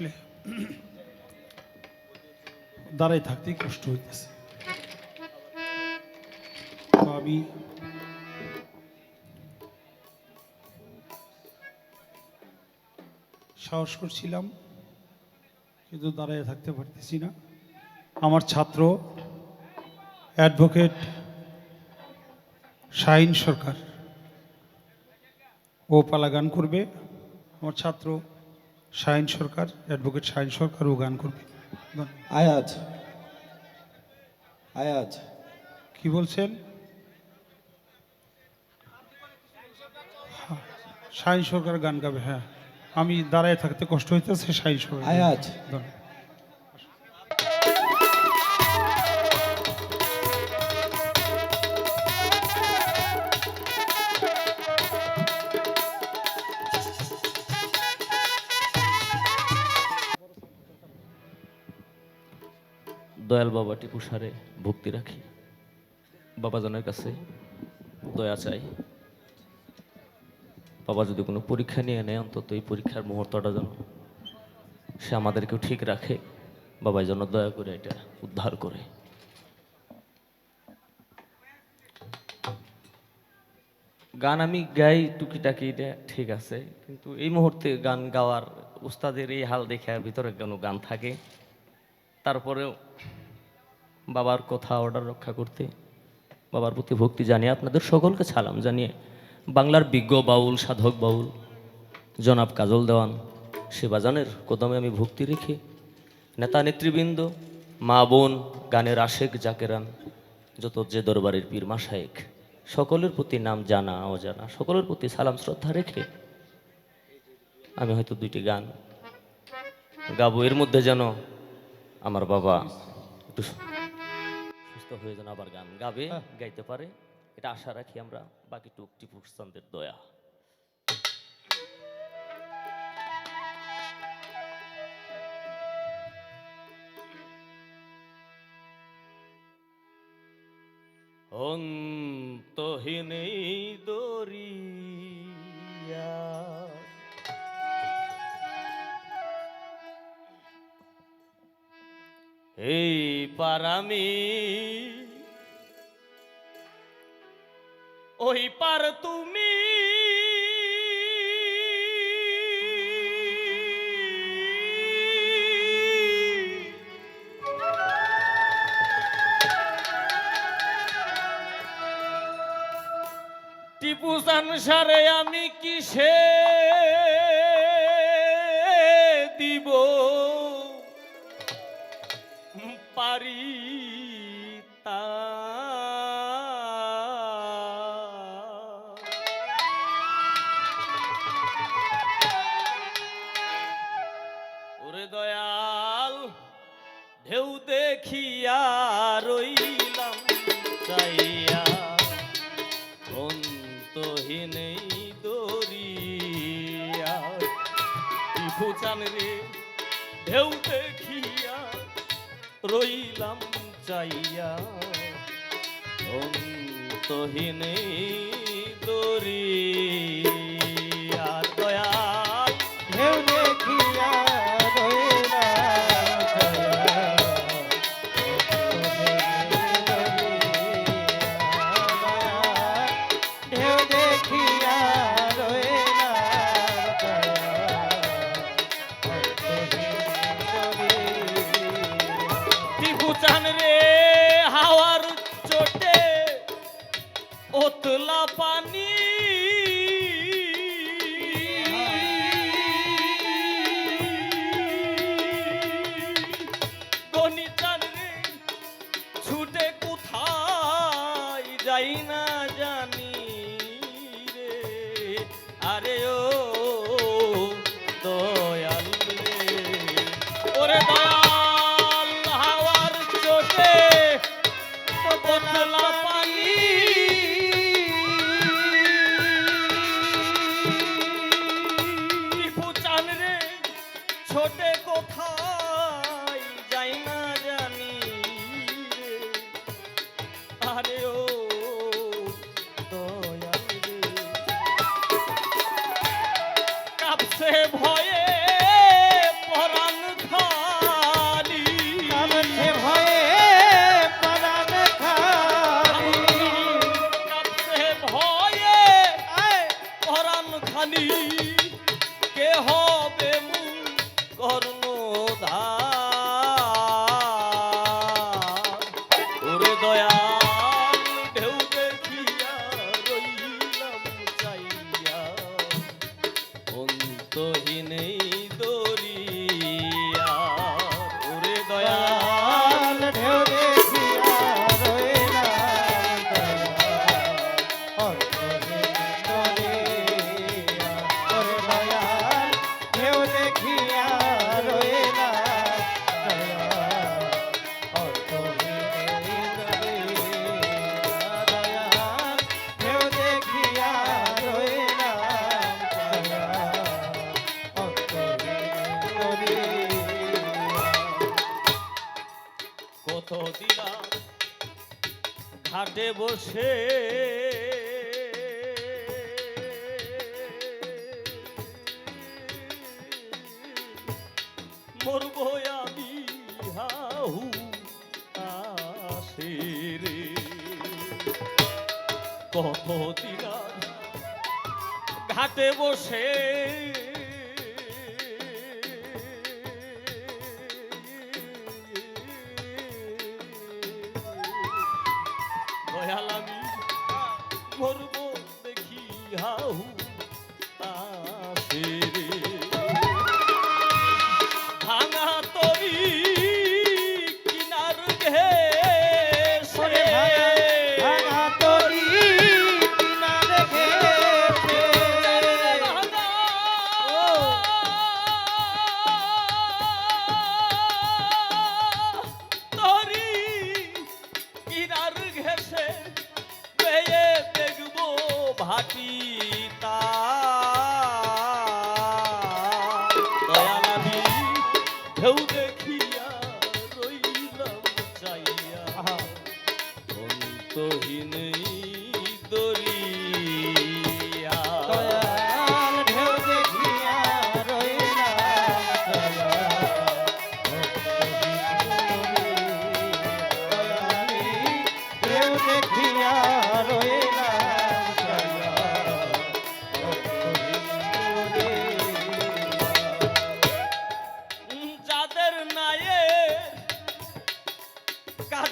আসলে দাঁড়াই থাকতেই কষ্ট হইতেছে। তো আমি সাহস করছিলাম, কিন্তু দাঁড়ায় থাকতে পারতেছি না। আমার ছাত্র, অ্যাডভোকেট শাহিন সরকার, ও পালা গান করবে। আমার ছাত্র শাহিন সরকার অ্যাডভোকেট শাহিন সরকার ও গান করবে। আয়াজ। আয়াজ। কি বলছেন? হ্যাঁ, শাহিন সরকার গান গাবে হ্যাঁ। আমি দাঁড়ায় থাকতে কষ্ট হইতেছে শাহিন সরকার। আয়াজ। দয়াল বাবা টিপু সারে ভক্তি রাখি। বাবাজনের কাছে দয়া চাই। বাবা যদি কোনো পরীক্ষা নিয়ে নেয়, অন্তত এই পরীক্ষার মুহূর্তটা যেন সে আমাদেরকেও ঠিক রাখে। বাবা যেন দয়া করে এটা উদ্ধার করে। গান আমি গাই, টুকিটাকি এটা ঠিক আছে, কিন্তু এই মুহূর্তে গান গাওয়ার উস্তাদের এই হাল দেখে ভিতরে কোনো গান থাকে। তারপরেও বাবার কথা অর্ডার রক্ষা করতে, বাবার প্রতি ভক্তি জানিয়ে আপনাদের সকলকে সালাম জানিয়ে বাংলার বিজ্ঞ বাউল, সাধক বাউল, জনাব কাজল দেওয়ান সেবাজানের কদমে আমি ভক্তি রেখে নেতা নেতৃবৃন্দ, মা বোন, গানের আশেক জাকেরান, যত যে দরবারের পীর মাসায়েক সকলের প্রতি নাম জানা, অজানা, সকলের প্রতি সালাম, শ্রদ্ধা রেখে আমি হয়তো দুইটি গান গাবো। এর মধ্যে যেন আমার বাবা একটু সুস্থ হয়ে যেন আবার গান গাবে গাইতে পারে। এটা আশা রাখি আমরা বাকি টুক টিপু চান্দের দয়া। অন্তহীন দরিয়া এই পারামি ওই পার তুমি। টিপু সারে আমি কিসে টিপু চান রে ঢেউ দেখিয়া রইলাম চাইয়া। অন্তহীন দরিয়া ঘাটে বসে। মরব আমি হাহু আসে কত দিন ঘাটে বসে। তোহিনে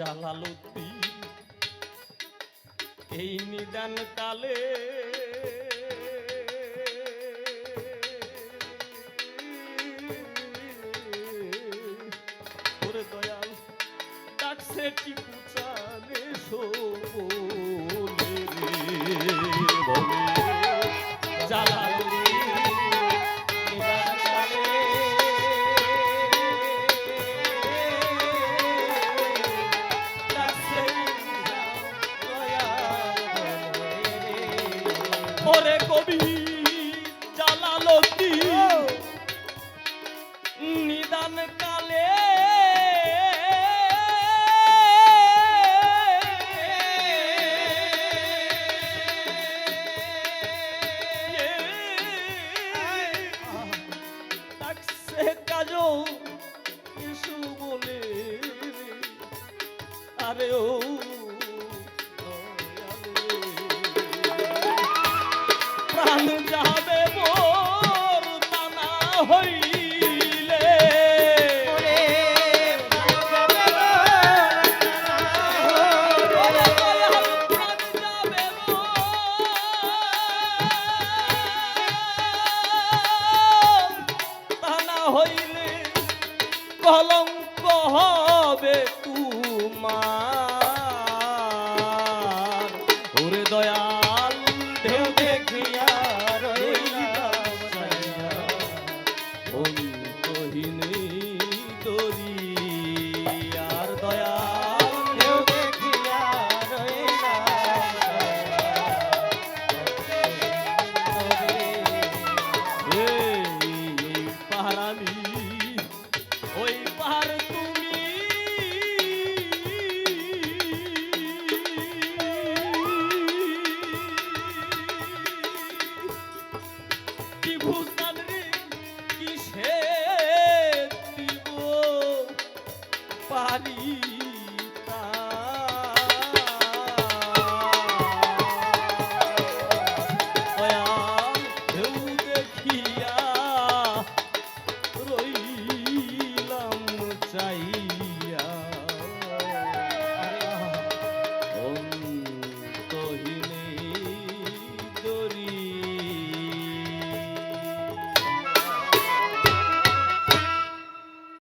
জালালুদ্দিন এই নিদান কালে ওরে দয়াল ডাকছে টিপু চানে কলঙ্ক হবে তোমার। ওরে দয়া